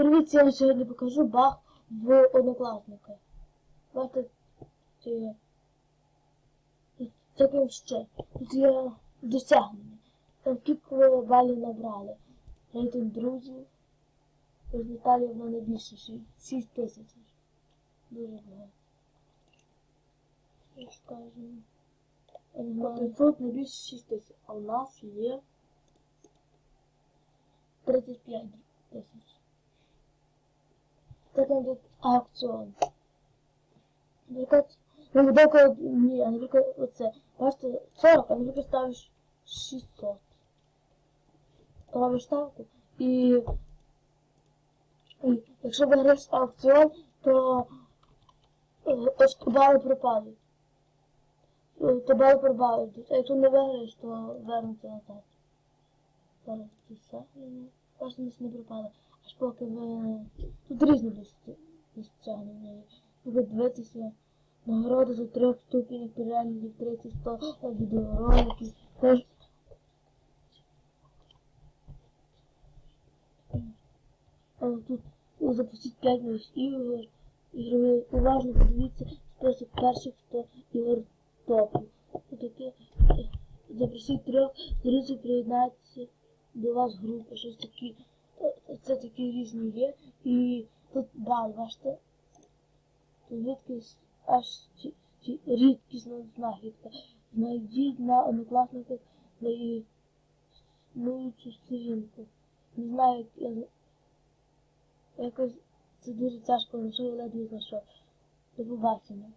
Привіт, я вам сьогодні покажу баг в однокласника. Бачите, таким ще. Тут є досягнення. Там скільки ви балів набрали. Рейтинг друзів. Наталія в мене більше, 6 тисяч. Дуже багато. Я скажу. Тут не більше 6 тисяч, а у нас є 35 тисяч. Це там тут аукціон. Наприклад, ну, наприклад, ні, наприклад, оце. Бачите, 40, а наприклад, ставиш 600. Робиш ставку і, і якщо виграєш аукціон, то е, ось бали пропадуть. Е, То бали пропадуть. А якщо не виграєш, то вернуться назад. Зараз сягнення. Бачите, не пропали. Поки ви. Тут різні досягнення. Ви дивитеся нагороди за трьох ступенів переглядів 30 100 відеороликів. Тож... А Тут запустіть 5 нових ігор. Ігрові уважно подивіться список перших 100 ігор топу. Таке запросіть трьох друзів приєднатися до вас групи, щось такі. Е, Це такі різні є. І тут бал, бачите? Тут рідкість аж рідкісна знахідка. Знайдіть на однокласниках на існуючу сторінку. Не знаю, як я якось це дуже тяжко, що я ледве знайшов. До побачення.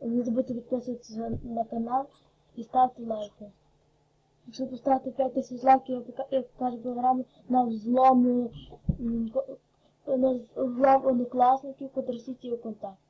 Не забудьте підписуватися на канал і ставте лайки. Якщо поставити 5 тисяч лайків, як пока- як каже програма, на взлом, на взлом однокласників, котрі сіті у контакті.